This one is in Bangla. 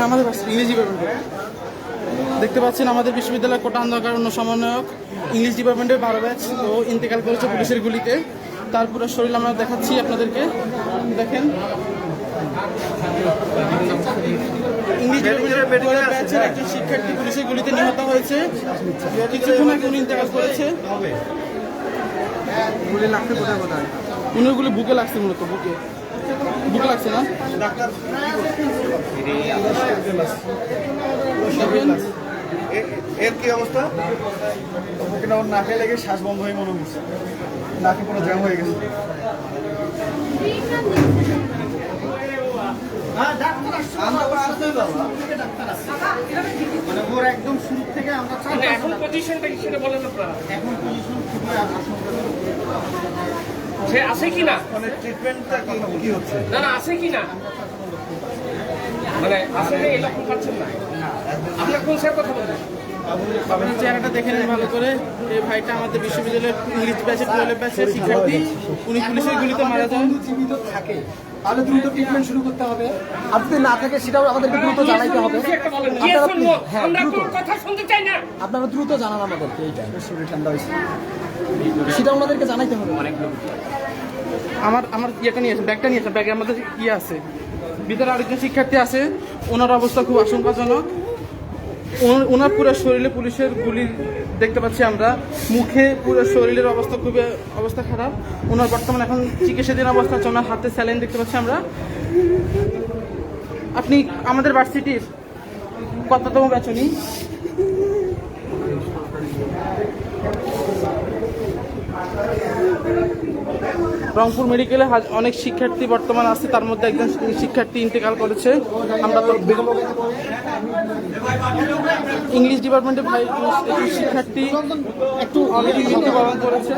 হ্যাঁ আমাদের ইংলিশ ডিপার্টমেন্টে দেখতে পাচ্ছেন আমাদের বিশ্ববিদ্যালয়ের কোটা আন্দোলনের অন্য সমন্বয়ক ইংলিশ ডিপার্টমেন্টের বারো ব্যাচ ও ইন্তেকাল করেছে পুলিশের গুলিতে। তার পুরো শরীর আমরা দেখাচ্ছি আপনাদেরকে। দেখেন। ইংলিশ ডিপার্টমেন্টের ব্যাচের একজন শিক্ষার্থী পুলিশের গুলিতে নিহত হয়েছে। কিছুক্ষণ আগে উনি ইন্তেকাল করেছে। গুলি লাগছে কোথায় কোথায়? উনার গুলি বুকে লাগছে মূলত বুকে। বুকে লাগছে না? এর কি অবস্থা? ওকে না ওর নাকে লেগে শ্বাস বন্ধ হয়ে মনে হচ্ছে। নাকে পুরো জ্যাম হয়ে গেছে। মানে ওর একদম শুরু থেকে আমরা মানে এখন পজিশনটা কি সেটা বলেন আপনারা? এখন পজিশন খুবই আশঙ্কা সে আছে কি না? মানে ট্রিটমেন্টটা কি কি হচ্ছে? না না আছে কি না? মানে আসলে এই লক্ষণ পাচ্ছেন না? আপনার কোন স্যার কথা বলবেন আপনার চেহারাটা দেখে নেন ভালো করে। এই ভাইটা আমাদের বিশ্ববিদ্যালয়ের ইংলিশ ব্যাচের টুয়েলভ ব্যাচের শিক্ষার্থী। উনি পুলিশের গুলিতে মারা যান। জীবিত থাকে। তাহলে দ্রুত ট্রিটমেন্ট শুরু করতে হবে। আর যদি না থাকে সেটাও আমাদেরকে দ্রুত জানাইতে হবে। হ্যাঁ দ্রুত। আপনারা দ্রুত জানান আমাদেরকে এইটা। শরীর ঠান্ডা হয়েছে। সেটা ওনাদেরকে জানাইতে হবে। আমার আমার ইয়েটা নিয়ে আসেন ব্যাগটা নিয়ে আসেন। ব্যাগে আমাদের ইয়ে আছে? ভিতরে আরেকজন শিক্ষার্থী আছে। ওনার অবস্থা খুব আশঙ্কাজনক। ওনার- ওনার পুরো শরীরে পুলিশের গুলি দেখতে পাচ্ছি আমরা। মুখে পুরো শরীরের অবস্থা খুবই, অবস্থা খারাপ। ওনার বর্তমানে এখন চিকিৎসাধীন অবস্থা হচ্ছে হাতে স্যালাইন দেখতে পাচ্ছি আমরা। আপনি আমাদের ভার্সিটির কততম বেচনি রংপুর মেডিকেলে অনেক শিক্ষার্থী বর্তমান আছে, তার মধ্যে একজন শিক্ষার্থী ইন্তেকাল করেছে। আমরা তো ইংলিশ ডিপার্টমেন্টে ভাই শিক্ষার্থী একটু অলরেডি মৃত্যুবরণ করেছে।